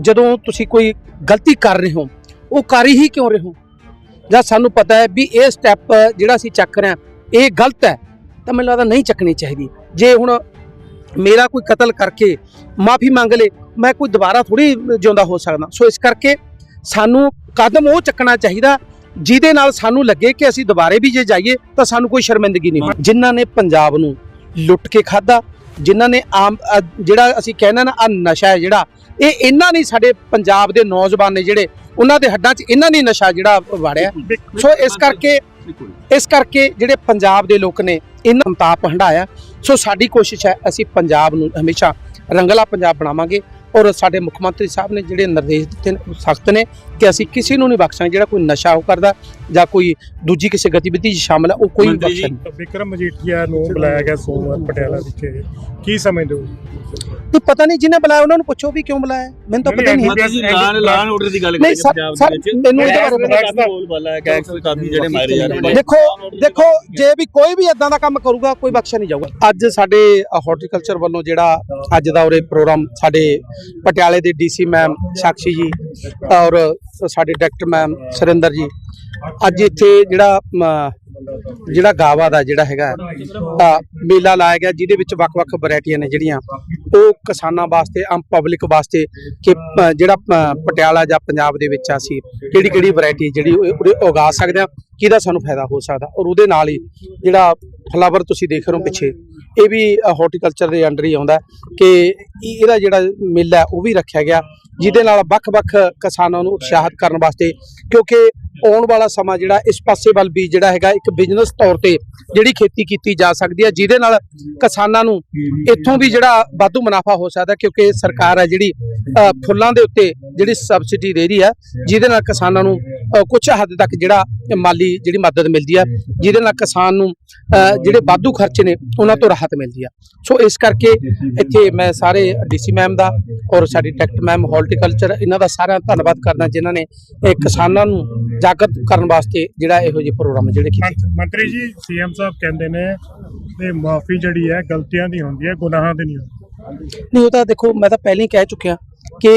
ਜਦੋਂ ਤੁਸੀਂ ਕੋਈ ਗਲਤੀ ਕਰ ਰਹੇ ਹੋ, ਉਹ ਕਰ ਹੀ ਕਿਉਂ ਰਹੇ ਹੋ? ਜਾਂ ਸਾਨੂੰ ਪਤਾ ਹੈ ਵੀ ਇਹ ਸਟੈਪ ਜਿਹੜਾ ਅਸੀਂ ਚੱਕ ਰਹੇ ਹਾਂ, ਇਹ ਗਲਤ ਹੈ, ਤਾਂ ਮੈਨੂੰ ਲੱਗਦਾ ਨਹੀਂ ਚੱਕਣੀ ਚਾਹੀਦੀ। ਜੇ ਹੁਣ ਮੇਰਾ ਕੋਈ ਕਤਲ ਕਰਕੇ ਮਾਫੀ ਮੰਗ ਲੇ, ਮੈਂ ਕੋਈ ਦੁਬਾਰਾ ਥੋੜੀ ਜਿਉਂਦਾ ਹੋ ਸਕਦਾ। ਸੋ ਇਸ ਕਰਕੇ ਸਾਨੂੰ ਕਦਮ ਉਹ ਚੱਕਣਾ ਚਾਹੀਦਾ, ਜਿਹਦੇ ਨਾਲ ਸਾਨੂੰ ਲੱਗੇ ਕਿ ਅਸੀਂ ਦੁਬਾਰੇ ਵੀ ਜੇ ਜਾਈਏ, ਤਾਂ ਸਾਨੂੰ ਕੋਈ ਸ਼ਰਮਿੰਦਗੀ ਨਹੀਂ ਹੋਣੀ ਜਿਨ੍ਹਾਂ ਨੇ ਪੰਜਾਬ ਨੂੰ ਲੁੱਟ ਕੇ ਖਾਦਾ ਜਿਨ੍ਹਾਂ ਨੇ ਆਮ ਜਿਹੜਾ ਅਸੀਂ ਕਹਿੰਦੇ ਨਾ ਆ ਨਸ਼ਾ ਹੈ ਜਿਹੜਾ ਇਹ ਇਹਨਾਂ ਨੇ ਸਾਡੇ ਪੰਜਾਬ ਦੇ ਨੌਜਵਾਨ ਨੇ ਜਿਹੜੇ ਉਹਨਾਂ ਦੇ ਹੱਡਾਂ 'ਚ ਇਹਨਾਂ ਨੇ ਨਸ਼ਾ ਜਿਹੜਾ ਵਾੜਿਆ। ਸੋ ਇਸ ਕਰਕੇ ਇਸ ਕਰਕੇ ਜਿਹੜੇ ਪੰਜਾਬ ਦੇ ਲੋਕ ਨੇ ਇਹਨਾਂ ਅੰਤਾਪ ਹੰਡਾਇਆ ਸੋ ਸਾਡੀ ਕੋਸ਼ਿਸ਼ ਹੈ ਅਸੀਂ ਪੰਜਾਬ ਨੂੰ ਹਮੇਸ਼ਾ ਰੰਗਲਾ ਪੰਜਾਬ ਬਣਾਵਾਂਗੇ ਔਰ ਸਾਡੇ ਮੁੱਖ ਮੰਤਰੀ ਸਾਹਿਬ ਨੇ ਜਿਹੜੇ ਨਿਰਦੇਸ਼ ਦਿੱਤੇ ਨੇ ਸਖਤ ਨੇ। ਕਿ ਅਸੀਂ ਕਿਸੇ ਨੂੰ ਨਹੀਂ ਬਖਸ਼ਾਂਗੇ ਜਿਹੜਾ ਕੋਈ ਨਸ਼ਾ ਉਹ ਕਰਦਾ ਜਾਂ ਕੋਈ ਦੂਜੀ ਕਿਸੇ ਗਤੀਵਿਧੀ 'ਚ ਸ਼ਾਮਲ ਹੈ ਉਹ ਕੋਈ ਮੰਤਰੀ ਜੀ, ਬਖਸ਼ਣ ਵਿਕਰਮ ਮਜੀਠੀਆ ਨੂੰ ਬੁਲਾਇਆ ਗਿਆ ਸੋਮਵਾਰ ਪਟਿਆਲਾ ਵਿਖੇ। ਕੀ ਸਮਝਦੇ ਹੋ? ਤੇ ਪਤਾ ਨਹੀਂ ਜਿਹਨੇ ਬੁਲਾਇਆ ਉਹਨਾਂ ਨੂੰ ਪੁੱਛੋ ਵੀ ਕਿਉਂ ਬੁਲਾਇਆ। ਮੈਨੂੰ ਤਾਂ ਪਤਾ ਹੀ ਨਹੀਂ ਹੈ। ਮਤਲਬ ਜੀ ਲਾਨ ਲਾਨ ਆਰਡਰ ਦੀ ਗੱਲ ਨਹੀਂ ਕਰੀਏ ਸਰ ਪੰਜਾਬ ਸਰ ਦੇ ਵਿੱਚ। ਮੈਨੂੰ ਇਹਦੇ ਬਾਰੇ ਪਤਾ ਗੈਂਗਸਟਰ ਬੋਲ ਬਾਲਾ ਹੈ ਗੈਂਗਸਟਰ ਕਾਫੀ ਜਿਹੜੇ ਮਾਰੇ ਜਾ ਰਹੇ ਨੇ। ਦੇਖੋ ਦੇਖੋ ਜੇ ਵੀ ਕੋਈ ਵੀ ਇਦਾਂ ਦਾ ਕੰਮ ਕਰੂਗਾ ਕੋਈ ਬਖਸ਼ਿਆ ਨਹੀਂ ਜਾਊਗਾ। ਅੱਜ ਸਾਡੇ ਹਾਰਟੀਕਲਚਰ ਵੱਲੋਂ ਜਿਹੜਾ ਅੱਜ ਦਾ ਉਰੇ ਪ੍ਰੋਗਰਾਮ ਸਾਡੇ ਪਟਿਆਲੇ ਦੇ ਡੀਸੀ ਮੈਮ ਸਾਕਸ਼ੀ ਜੀ ਔਰ ਸਾਡੇ ਡਾਇਰੈਕਟਰ ਮੈਮ ਸੁਰਿੰਦਰ ਜੀ। ਅੱਜ ਇੱਥੇ ਜਿਹੜਾ ਜਿਹੜਾ ਗਾਵਾ ਦਾ ਜਿਹੜਾ ਹੈਗਾ ਆ, ਮੇਲਾ ਲਾਇਆ ਗਿਆ ਜਿਹਦੇ ਵਿੱਚ ਵੱਖ-ਵੱਖ ਵੈਰਾਈਟੀਆਂ ਨੇ ਜਿਹੜੀਆਂ। ਉਹ ਕਿਸਾਨਾਂ ਵਾਸਤੇ ਆਮ ਪਬਲਿਕ ਵਾਸਤੇ ਕਿ ਜਿਹੜਾ ਪਟਿਆਲਾ ਜਾਂ ਪੰਜਾਬ ਦੇ ਵਿੱਚ ਅਸੀਂ ਕਿਹੜੀ ਕਿਹੜੀ ਵੈਰਾਈਟੀ ਜਿਹੜੀ ਉਹਦੇ ਉਗਾ ਸਕਦੇ ਆ ਕਿਹਦਾ ਸਾਨੂੰ ਫਾਇਦਾ ਹੋ ਸਕਦਾ। ਔਰ ਉਹਦੇ ਨਾਲ ਹੀ ਜਿਹੜਾ ਫਲਾਵਰ ਤੁਸੀਂ ਦੇਖ ਰਹੇ ਹੋ ਪਿੱਛੇ ਇਹ ਵੀ ਹਾਰਟੀਕਲਚਰ ਦੇ ਅੰਡਰ ਹੀ ਆਉਂਦਾ ਕਿ ਇਹ- ਇਹਦਾ ਜਿਹੜਾ ਮੇਲਾ ਹੈ ਉਹ ਵੀ ਰੱਖਿਆ ਗਿਆ ਜਿਹਦੇ ਨਾਲ ਵੱਖ-ਵੱਖ ਕਿਸਾਨਾਂ ਨੂੰ ਉਤਸ਼ਾਹਿਤ ਕਰਨ ਵਾਸਤੇ ਕਿਉਂਕਿ ਆਉਣ ਵਾਲਾ ਸਮਾਂ ਜਿਹੜਾ ਇਸ ਪਾਸੇ ਵੱਲ ਵੀ ਜਿਹੜਾ ਹੈਗਾ ਇੱਕ ਬਿਜ਼ਨਸ ਤੌਰ ਤੇ ਜਿਹੜੀ ਖੇਤੀ ਕੀਤੀ ਜਾ ਸਕਦੀ ਹੈ, ਜਿਹਦੇ ਨਾਲ ਕਿਸਾਨਾਂ ਨੂੰ ਇੱਥੋਂ ਵੀ ਜਿਹੜਾ ਵਾਧੂ ਮੁਨਾਫਾ ਹੋ ਸਕਦਾ ਕਿਉਂਕਿ ਸਰਕਾਰ ਹੈ ਜਿਹੜੀ ਫੁੱਲਾਂ ਦੇ ਉੱਤੇ ਜਿਹੜੀ ਸਬਸਿਡੀ ਦੇ ਰਹੀ ਹੈ, ਜਿਹਦੇ ਨਾਲ ਕਿਸਾਨਾਂ ਨੂੰ ਕੁਝ ਹੱਦ ਤੱਕ ਜਿਹੜਾ ਮਾਲੀ ਜਿਹੜੀ ਮਦਦ ਮਿਲਦੀ ਹੈ, ਜਿਹਦੇ ਨਾਲ ਕਿਸਾਨ ਨੂੰ ਜਿਹੜੇ ਵਾਧੂ ਖਰਚੇ ਨੇ ਉਹਨਾਂ ਤੋਂ ਰਾਹਤ ਮਿਲਦੀ ਆ ਸੋ ਇਸ ਕਰਕੇ ਇੱਥੇ ਮੈਂ ਸਾਰੇ ਡੀਸੀ ਮੈਮ ਦਾ ਔਰ ਸਾਡੀ ਡਾਇਰੈਕਟਰ ਮੈਮ ਹਾਰਟੀਕਲਚਰ ਇਹਨਾਂ ਦਾ ਸਾਰਿਆਂ ਦਾ ਧੰਨਵਾਦ ਕਰਦਾ, ਜਿਨ੍ਹਾਂ ਨੇ ਇਹ ਕਿਸਾਨਾਂ ਨੂੰ ਜਾਗਰਤ ਕਰਨ ਵਾਸਤੇ ਜਿਹੜਾ ਇਹੋ ਜਿਹੇ ਪ੍ਰੋਗਰਾਮ ਜਿਹੜੇ ਕੀਤੇ ਮੰਤ- ਮੰਤਰੀ ਜੀ ਸੀਐਮ ਸਾਹਿਬ ਕਹਿੰਦੇ ਨੇ ਤੇ ਮਾਫੀ ਜਿਹੜੀ ਹੈ ਗਲਤੀਆਂ ਦੀ ਹੁੰਦੀ ਹੈ ਗੁਨਾਹਾਂ ਦੀ ਨਹੀਂ ਹੁੰਦੀ। ਨਹੀਂ ਉਹ ਤਾਂ ਦੇਖੋ ਮੈਂ ਤਾਂ ਪਹਿਲਾਂ ਹੀ ਕਹਿ ਚੁੱਕਿਆ ਕਿ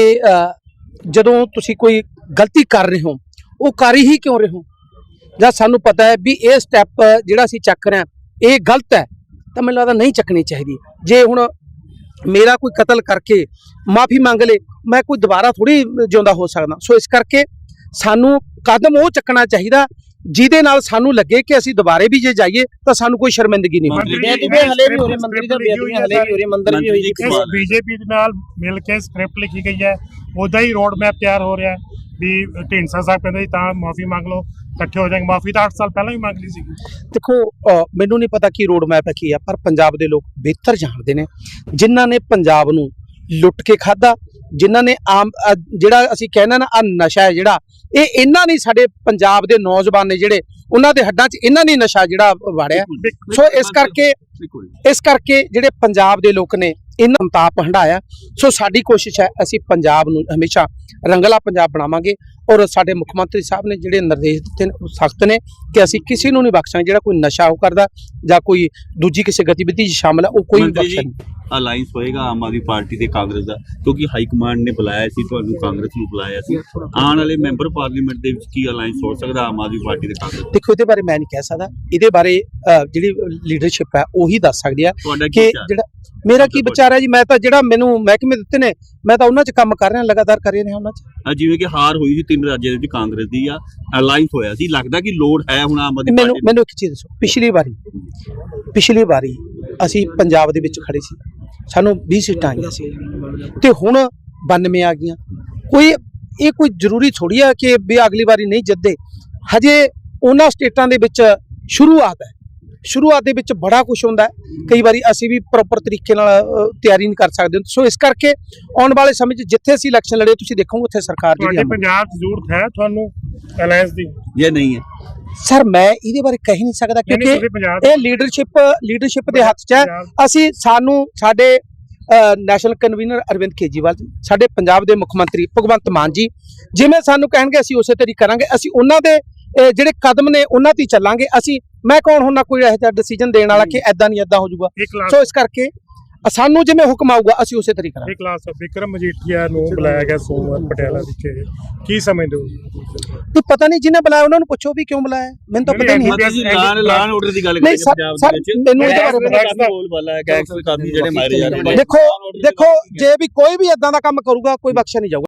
ਜਦੋਂ ਤੁਸੀਂ ਕੋਈ ਗਲਤੀ ਕਰ ਰਹੇ ਹੋ ਉਹ ਕਰ ਹੀ ਕਿਉਂ ਰਹੇ ਹੋ? ਜਾਂ ਸਾਨੂੰ ਪਤਾ ਹੈ ਵੀ ਇਹ ਸਟੈਪ ਜਿਹੜਾ ਅਸੀਂ ਚੱਕ ਰਹੇ ਹਾਂ ਇਹ ਗਲਤ ਹੈ ਤਾਂ ਮੈਨੂੰ ਲੱਗਦਾ ਨਹੀਂ ਚੱਕਣੀ ਚਾਹੀਦੀ। ਜੇ ਹੁਣ ਮੇਰਾ ਕੋਈ ਕਤਲ ਕਰਕੇ ਮਾਫੀ ਮੰਗ ਲੇ ਮੈਂ ਕੋਈ ਦੁਬਾਰਾ ਥੋੜੀ ਜਿਉਂਦਾ ਹੋ ਸਕਦਾ। ਸੋ ਇਸ ਕਰਕੇ ਸਾਨੂੰ ਕਦਮ ਉਹ ਚੱਕਣਾ ਚਾਹੀਦਾ ਜਿਹਦੇ ਨਾਲ ਸਾਨੂੰ ਲੱਗੇ ਕਿ ਅਸੀਂ ਦੁਬਾਰੇ ਵੀ ਜੇ ਜਾਈਏ ਤਾਂ ਸਾਨੂੰ ਕੋਈ ਸ਼ਰਮਿੰਦਗੀ ਨਹੀਂ ਹੋਣੀ ਜੀ, ਹਲੇ ਵੀ ਹੋ ਰਹੀ ਮੰਤਰੀ ਦਾ ਬੇਅਦਬੀਆਂ ਹਲੇ ਵੀ ਹੋ ਰਹੀ ਮੰਦਰ ਵੀ ਹੋਈ ਜੀ, ਹੈ। ਬੀਜੇਪੀ ਦੇ ਨਾਲ ਮਿਲ ਕੇ ਸਕ੍ਰਿਪਟ ਲਿਖੀ ਗਈ ਹੈ। ਉਹਦਾ ਹੀ ਰੋਡ ਮੈਪ ਤਿਆਰ ਹੋ ਰਿਹਾ ਹੈ ਵੀ ਢੀਂਡਸਾ ਸਾਹਿਬ ਕਹਿੰਦੇ ਜੀ ਤਾਂ ਮਾਫੀ ਮੰਗ ਲਓ ਇਕੱਠੇ ਹੋ ਜਾਣਗੇ ਮਾਫੀ ਤਾਂ 8 ਸਾਲ ਪਹਿਲਾਂ ਹੀ ਮੰਗ ਲਈ ਸੀ ਦੇਖੋ ਮੈਨੂੰ ਨਹੀਂ ਪਤਾ ਕੀ ਰੋਡ ਮੈਪ ਹੈ ਕੀ ਆ ਪਰ ਪੰਜਾਬ ਦੇ ਲੋਕ ਬਿਹਤਰ ਜਾਣਦੇ ਨੇ। ਜਿਨ੍ਹਾਂ ਨੇ ਪੰਜਾਬ ਨੂੰ ਲੁੱਟ ਕੇ ਖਾਦਾ ਜਿਨ੍ਹਾਂ ਨੇ ਆਮ ਜਿਹੜਾ ਅਸੀਂ ਕਹਿੰਦੇ ਨਾ ਆ ਨਸ਼ਾ ਹੈ ਜਿਹੜਾ ਇਹ ਇਹਨਾਂ ਨੇ ਸਾਡੇ ਪੰਜਾਬ ਦੇ ਨੌਜਵਾਨ ਨੇ ਜਿਹੜੇ ਉਹਨਾਂ ਦੇ ਹੱਡਾਂ 'ਚ ਇਹਨਾਂ ਨੇ ਨਸ਼ਾ ਜਿਹੜਾ ਵਾੜਿਆ। ਸੋ ਇਸ ਕਰਕੇ ਇਸ ਕਰਕੇ ਜਿਹੜੇ ਪੰਜਾਬ ਦੇ ਲੋਕ ਨੇ ਇਹਨਾਂ ਅੰਤਾਪ ਹੰਡਾਇਆ ਸੋ ਸਾਡੀ ਕੋਸ਼ਿਸ਼ ਹੈ ਅਸੀਂ ਪੰਜਾਬ ਨੂੰ ਹਮੇਸ਼ਾ ਰੰਗਲਾ ਪੰਜਾਬ ਬਣਾਵਾਂਗੇ ਔਰ ਸਾਡੇ ਮੁੱਖ ਮੰਤਰੀ ਸਾਹਿਬ ਨੇ ਜਿਹੜੇ ਨਿਰਦੇਸ਼ ਦਿੱਤੇ ਨੇ ਸਖਤ ਨੇ ਕਿ ਅਸੀਂ ਕਿਸੇ ਨੂੰ ਨਹੀਂ ਬਖਸ਼ਾਂਗੇ ਜਿਹੜਾ ਕੋਈ ਨਸ਼ਾ ਉਹ ਕਰਦਾ ਜਾਂ ਕੋਈ ਦੂਜੀ ਕਿਸੇ ਗਤੀਵਿਧੀ 'ਚ ਸ਼ਾਮਲ ਹੈ ਉਹ ਕੋਈ ਵੀ ਅਲਾਈਅੰਸ ਹੋਏਗਾ ਆਮ ਆਦਮੀ ਪਾਰਟੀ ਤੇ ਕਾਂਗਰਸ ਦਾ ਕਿਉਂਕਿ ਹਾਈ ਕਮਾਂਡ ਨੇ ਬੁਲਾਇਆ ਸੀ ਤੁਹਾਨੂੰ ਕਾਂਗਰਸ ਨੂੰ ਬੁਲਾਇਆ ਸੀ। ਆਉਣ ਵਾਲੇ ਮੈਂਬਰ ਪਾਰਲੀਮੈਂਟ ਦੇ ਵਿੱਚ ਕੀ ਅਲਾਈਅੰਸ ਹੋ ਸਕਦਾ ਆਮ ਆਦਮੀ ਪਾਰਟੀ ਤੇ ਕਾਂਗਰਸ? ਦੇਖੋ ਇਹਦੇ ਬਾਰੇ ਮੈਂ ਨਹੀਂ ਕਹਿ ਸਕਦਾ। ਇਹਦੇ ਬਾਰੇ ਜਿਹੜੀ ਲੀਡਰਸ਼ਿਪ ਹੈ ਉਹੀ ਦੱਸ ਸਕਦੀ ਹੈ ਤੁਹਾਡਾ ਕੀ? ਜਿਹੜਾ ਮੇਰਾ ਕੀ ਵਿਚਾਰ ਹੈ ਜੀ? ਮੈਂ ਤਾਂ ਜਿਹੜਾ ਮੈਨੂੰ ਮਹਿਕਮੇ ਦਿੱਤੇ ਨੇ ਮੈਂ ਤਾਂ ਉਹਨਾਂ 'ਚ ਕੰਮ ਕਰ ਰਿਹਾ ਲਗਾਤਾਰ ਕਰ ਰਿਹਾ ਉਹਨਾਂ 'ਚ। ਜਿਵੇਂ ਕਿ ਹਾਰ ਹੋਈ ਸੀ ਤਿੰਨ ਰਾਜਾਂ ਦੇ ਵਿੱਚ ਕਾਂਗਰਸ ਦੀ ਆ ਅਲਾਈਅੰਸ ਹੋਇਆ ਸੀ। ਲੱਗਦਾ ਕਿ ਲੋੜ ਹੈ ਹੁਣ ਆਮ ਆਦਮੀ ਮੈਨੂੰ ਮੈਨੂੰ ਇੱਕ ਚੀਜ਼ ਦੱਸੋ। ਪਿਛਲੀ ਵਾਰੀ ਪਿਛਲੀ ਵਾਰੀ ਅਸੀਂ ਪੰਜਾਬ ਦੇ ਵਿੱਚ ਖੜੇ ਸੀ। ਸਾਨੂੰ 20 ਸੀਟਾਂ ਆਈਆਂ ਸੀ। ਤੇ ਹੁਣ 92 ਆ ਗਈਆਂ। ਕੋਈ ਇਹ ਕੋਈ ਜ਼ਰੂਰੀ ਥੋੜੀ ਆ ਕਿ ਵੀ ਅਗਲੀ ਵਾਰੀ ਨਹੀਂ ਜਿੱਤਦੇ। ਹਜੇ ਉਹਨਾਂ ਸਟੇਟਾਂ ਦੇ ਵਿੱਚ ਸ਼ੁਰੂਆਤ ਹੈ। ਸ਼ੁਰੂਆਤ ਦੇ ਵਿੱਚ ਬੜਾ ਕੁਝ ਹੁੰਦਾ ਹੈ। ਕਈ ਵਾਰੀ ਅਸੀਂ ਵੀ ਪ੍ਰੋਪਰ ਤਰੀਕੇ ਨਾਲ ਤਿਆਰੀ ਨਹੀਂ ਕਰ ਸਕਦੇ। ਸੋ ਇਸ ਕਰਕੇ ਆਉਣ ਵਾਲੇ ਸਮੇਂ 'ਚ ਜਿੱਥੇ ਅਸੀਂ ਇਲੈਕਸ਼ਨ ਲੜੇ ਤੁਸੀਂ ਦੇਖੋਗੇ ਉੱਥੇ ਸਰਕਾਰ ਜਿਹੜੀ ਪੰਜਾਬ ਜ਼ਰੂਰਤ ਹੈ ਤੁਹਾਨੂੰ ਅਲਾਈਅੰਸ ਦੀ? ਜੇ ਨਹੀਂ ਹੈ। ਸਰ ਮੈਂ ਇਹਦੇ ਬਾਰੇ ਕਹਿ ਨਹੀਂ ਸਕਦਾ ਕਿਉਂਕਿ ਇਹ ਲੀਡਰਸ਼ਿਪ ਲੀਡਰਸ਼ਿਪ ਦੇ ਹੱਥ 'ਚ ਹੈ। ਅਸੀਂ ਸਾਨੂੰ ਸਾਡੇ ਨੈਸ਼ਨਲ ਕਨਵੀਨਰ ਅਰਵਿੰਦ ਕੇਜੀਵਾਲ ਸਾਡੇ ਪੰਜਾਬ ਦੇ ਮੁੱਖ ਮੰਤਰੀ ਭਗਵੰਤ ਮਾਨ ਜੀ ਜਿਵੇਂ ਸਾਨੂੰ ਕਹਿਣਗੇ ਅਸੀਂ ਉਸੇ ਤਰੀਕੇ ਕਰਾਂਗੇ। ਅਸੀਂ ਉਹਨਾਂ ਦੇ ਜਿਹੜੇ ਕਦਮ ਨੇ ਉਹਨਾਂ ਤੇ ਚੱਲਾਂਗੇ। ਅਸੀਂ ਮੈਂ ਕੌਣ ਹੁੰਨਾ ਕੋਈ ਇਹੋ ਜਿਹਾ ਡਿਸੀਜਨ ਦੇਣ ਵਾਲਾ ਕਿ ਐਦਾਂ ਨਹੀਂ ਐਦਾਂ ਹੋ ਜਾਊਗਾ। ਸੋ ਇਸ ਕਰਕੇ ਸਾਨੂੰ ਜਿਵੇਂ ਹੁਕਮ ਆਊਗਾ ਅਸੀਂ ਉਸੇ ਤਰੀਕੇ ਕਰਾਂਗੇ ਇੱਕ ਕਲਾਸ ਵਿਕਰਮ ਮਜੀਠੀਆ ਨੂੰ ਬੁਲਾਇਆ ਗਿਆ ਸੋਮਵਾਰ ਪਟਿਆਲਾ ਵਿਖੇ ਕੀ ਸਮਝਦੇ ਹੋ? ਤੇ ਪਤਾ ਨਹੀਂ ਜਿਹਨੇ ਬੁਲਾਇਆ ਉਹਨਾਂ ਨੂੰ ਪੁੱਛੋ ਵੀ ਕਿਉਂ ਬੁਲਾਇਆ। ਮੈਨੂੰ ਤਾਂ ਪਤਾ ਨਹੀਂ ਲਾਨ ਲਾਨ ਆਰਡਰ ਦੀ ਗੱਲ ਸਰ ਪੰਜਾਬ ਦੇ ਵਿੱਚ। ਮੈਨੂੰ ਇਹਦੇ ਬਾਰੇ ਬੋਲ ਬਾਲਾ ਹੈ ਗੈਂਗਸਟਰ ਕਾਫੀ ਜਿਹੜੇ ਮਾਰੇ ਜਾ ਰਹੇ ਨੇ। ਦੇਖੋ ਦੇਖੋ ਜੇ ਵੀ ਕੋਈ ਵੀ ਇਦਾਂ ਦਾ ਕੰਮ ਕਰੂਗਾ ਕੋਈ ਬਖਸ਼ਿਆ ਨਹੀਂ ਜਾਊਗਾ।